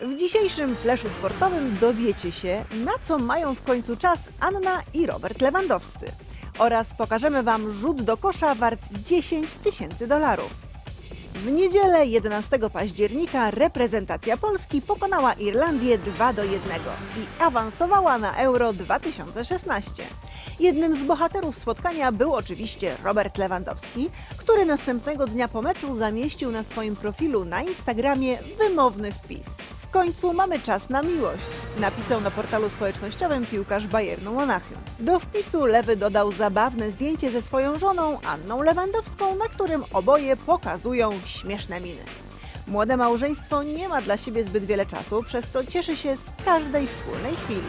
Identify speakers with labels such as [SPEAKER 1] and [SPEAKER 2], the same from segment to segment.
[SPEAKER 1] W dzisiejszym fleszu sportowym dowiecie się, na co mają w końcu czas Anna i Robert Lewandowscy. Oraz pokażemy Wam rzut do kosza wart 10 tysięcy dolarów. W niedzielę 11 października reprezentacja Polski pokonała Irlandię 2 do 1 i awansowała na Euro 2016. Jednym z bohaterów spotkania był oczywiście Robert Lewandowski, który następnego dnia po meczu zamieścił na swoim profilu na Instagramie wymowny wpis. W końcu mamy czas na miłość, napisał na portalu społecznościowym piłkarz Bayernu Monachium. Do wpisu Lewy dodał zabawne zdjęcie ze swoją żoną Anną Lewandowską, na którym oboje pokazują śmieszne miny. Młode małżeństwo nie ma dla siebie zbyt wiele czasu, przez co cieszy się z każdej wspólnej chwili.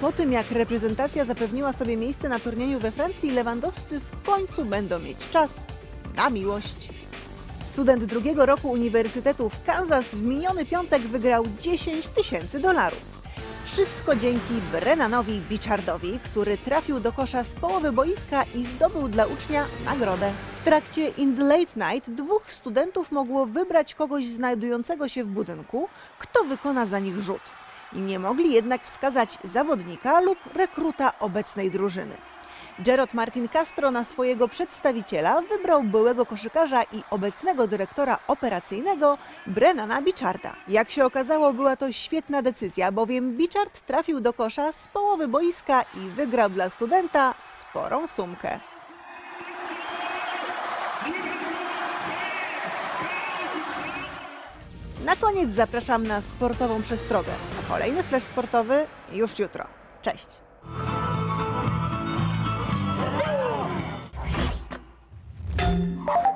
[SPEAKER 1] Po tym jak reprezentacja zapewniła sobie miejsce na turnieju we Francji, Lewandowscy w końcu będą mieć czas na miłość. Student drugiego roku Uniwersytetu w Kansas w miniony piątek wygrał 10 tysięcy dolarów. Wszystko dzięki Brennanowi Bichardowi, który trafił do kosza z połowy boiska i zdobył dla ucznia nagrodę. W trakcie In the Late Night dwóch studentów mogło wybrać kogoś znajdującego się w budynku, kto wykona za nich rzut. Nie mogli jednak wskazać zawodnika lub rekruta obecnej drużyny. Gerard Martin Castro na swojego przedstawiciela wybrał byłego koszykarza i obecnego dyrektora operacyjnego Brennana Bicharda. Jak się okazało, była to świetna decyzja, bowiem Bichard trafił do kosza z połowy boiska i wygrał dla studenta sporą sumkę. Na koniec zapraszam na sportową przestrogę. Kolejny flash sportowy już jutro. Cześć! Bye.